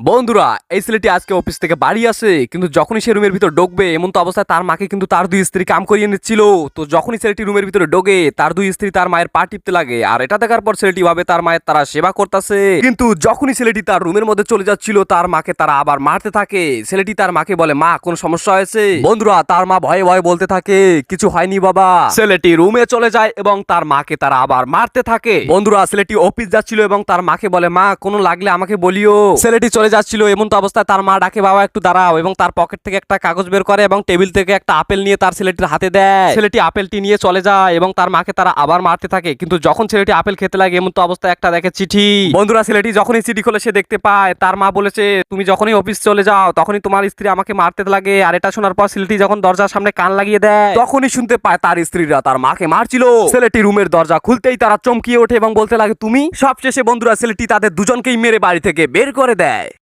বন্ধুরা, এই ছেলেটি আজকে অফিস থেকে বাড়ি আসে, কিন্তু যখনই সে রুমের ভিতর ঢোকবে, এমন তো অবস্থায় তার মাকে কিন্তু তার দুই স্ত্রী কাম করিয়ে নিচ্ছিল। তো যখনই ছেলেটি রুমের ভিতরে ঢোকে, তার দুই স্ত্রী তার মায়ের পা টিপতে লাগে। আর এটা দেখার পর ছেলেটি ভাবে তার মায়ের তারা সেবা করতেছে। কিন্তু যখনই ছেলেটি তার রুমের মধ্যে চলে যাচ্ছিল, তার মাকে তারা আবার মারতে থাকে। ছেলেটি তার মাকে বলে, মা, কোন সমস্যা হয়েছে? বন্ধুরা, তার মা ভয়ে ভয়ে বলতে থাকে, কিছু হয়নি বাবা। ছেলেটি রুমে চলে যায় এবং তার মাকে তারা আবার মারতে থাকে। বন্ধুরা, ছেলেটি অফিস যাচ্ছিল এবং তার মাকে বলে, মা, কোনো লাগলে আমাকে বলিও। ছেলেটি চলে যাচ্ছিল, এমন তো অবস্থায় তার মা ডাকে, বাবা, একটু দাঁড়াও। এবং তার পকেট থেকে একটা কাগজ বের করে এবং টেবিল থেকে একটা আপেল নিয়ে তার ছেলেটির হাতে দেয়। ছেলেটি আপেলটি নিয়ে চলে যায় এবং তার মাকে তারা আবার মারতে থাকে। কিন্তু যখন ছেলেটি আপেল খেতে লাগে, এমন তো অবস্থায় একটা দেখে চিঠি। বন্ধুরা, ছেলেটি যখনই চিঠি খোলে, সে দেখতে পায়, তার মা বলেছে, তুমি যখনই অফিস চলে যাও, তখনই তোমার স্ত্রী আমাকে মারতে লাগে। আর এটা শোনার পর ছেলেটি যখন দরজার সামনে কান লাগিয়ে দেয়, তখনই শুনতে পায় তার স্ত্রীরা তার মাকে মারছিল। ছেলেটি রুমের দরজা খুলতেই তারা চমকিয়ে ওঠে এবং বলতে লাগে, তুমি? সবশেষে বন্ধুরা, ছেলেটি তাদের দুজনকেই মেরে বাড়ি থেকে বের করে দেয়।